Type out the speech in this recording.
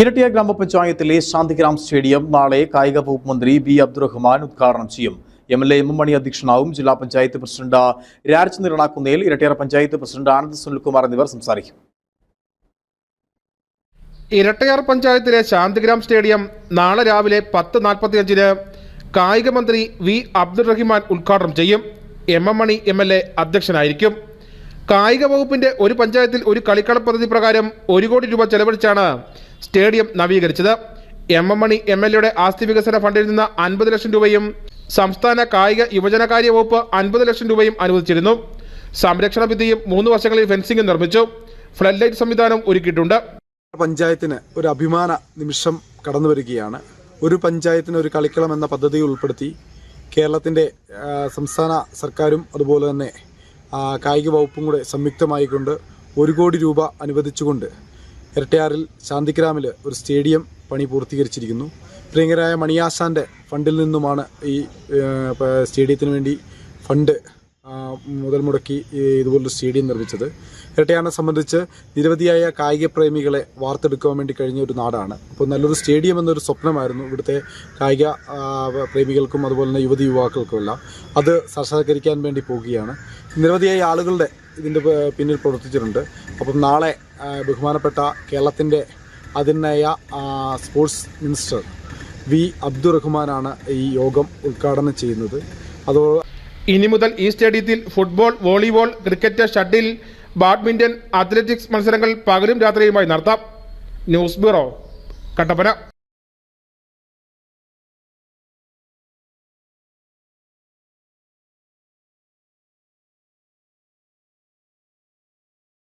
ഇരട്ടിയ ഗ്രാമപഞ്ചായത്തിലെ ശാന്തിഗ്രാം സ്റ്റേഡിയം നാളെ കായിക വകുപ്പ് മന്ത്രി ബി അബ്ദുറഹ്മാൻ ഉദ്ഘാടനം ചെയ്യും. M L A M Mani അധ്യക്ഷനാവും ജില്ലാ പഞ്ചായത്ത് പ്രസിഡന്റ് രാജ് നിരണാക്കുന്നേൽ ഇരട്ടിയാർ പഞ്ചായത്ത് പ്രസിഡന്റ് ആനന്ദ് സുനിൽകുമാർ എന്നിവർ സംസാരിക്കും. ഇരട്ടയാർ പഞ്ചായത്തിലെ ശാന്തിഗ്രാം സ്റ്റേഡിയം നാളെ രാവിലെ പത്ത് നാൽപ്പത്തിയഞ്ചിന് കായിക മന്ത്രി വി അബ്ദുൾ റഹിമാൻ ഉദ്ഘാടനം ചെയ്യും. M M Mani M L A അധ്യക്ഷനായിരിക്കും. കായിക വകുപ്പിന്റെ ഒരു പഞ്ചായത്തിൽ ഒരു കളിക്കള പദ്ധതി പ്രകാരം ഒരു കോടി രൂപ ചെലവഴിച്ചാണ് stadium നവീകരിച്ചത്. M M Mani M L എയുടെ ആസ്തി വികസന ഫണ്ടിൽ നിന്ന് അൻപത് ലക്ഷം രൂപയും സംസ്ഥാന കായിക യുവജനകാര്യ വകുപ്പ് അൻപത് ലക്ഷം രൂപയും അനുവദിച്ചിരുന്നു. സംരക്ഷണ ഭിത്തിയും മൂന്ന് വർഷങ്ങളിൽ ഫെൻസിംഗും നിർമ്മിച്ചു. ഫ്ലഡ് ലൈറ്റ് സംവിധാനം ഒരുക്കിയിട്ടുണ്ട്. പഞ്ചായത്തിന് ഒരു അഭിമാന നിമിഷം കടന്നു വരികയാണ്. ഒരു പഞ്ചായത്തിന് ഒരു കളിക്കളം എന്ന പദ്ധതി ഉൾപ്പെടുത്തി കേരളത്തിന്റെ സംസ്ഥാന സർക്കാരും അതുപോലെ തന്നെ കായിക വകുപ്പും കൂടെ സംയുക്തമായിക്കൊണ്ട് ഒരു കോടി രൂപ അനുവദിച്ചുകൊണ്ട് ഇരട്ടയാറിൽ ശാന്തിഗ്രാമിൽ ഒരു സ്റ്റേഡിയം പണി പൂർത്തീകരിച്ചിരിക്കുന്നു. പ്രിയങ്കരായ മണിയാസാന്റെ ഫണ്ടിൽ നിന്നുമാണ് ഈ സ്റ്റേഡിയത്തിന് വേണ്ടി ഫണ്ട് മുതൽ മുടക്കി ഇതുപോലൊരു സ്റ്റേഡിയം നിർമ്മിച്ചത്. ഇരട്ടയാറിനെ സംബന്ധിച്ച് നിരവധിയായ കായിക പ്രേമികളെ വാർത്തെടുക്കാൻ വേണ്ടി കഴിഞ്ഞ ഒരു നാടാണ്. അപ്പോൾ നല്ലൊരു സ്റ്റേഡിയം എന്നൊരു സ്വപ്നമായിരുന്നു ഇവിടുത്തെ കായിക പ്രേമികൾക്കും അതുപോലെ തന്നെ യുവതി യുവാക്കൾക്കും എല്ലാം. അത് സാക്ഷാത്കരിക്കാൻ വേണ്ടി പോവുകയാണ് നിരവധിയായ ആളുകളുടെ ഇതിന്റെ പിന്നിൽ പ്രവർത്തിച്ചിട്ടുണ്ട്. അപ്പം നാളെ ബഹുമാനപ്പെട്ട കേരളത്തിന്റെ അതിനായ സ്പോർട്സ് മിനിസ്റ്റർ വി. അബ്ദുറഹ്മാനാണ് ഈ യോഗം ഉദ്ഘാടനം ചെയ്യുന്നത്. അതോ ഇനി മുതൽ ഈ സ്റ്റേഡിയത്തിൽ football volleyball cricket shuttle badminton athletics മത്സരങ്ങൾ പകലും രാത്രിയുമായി നടത്താം. News bureau Kattappana.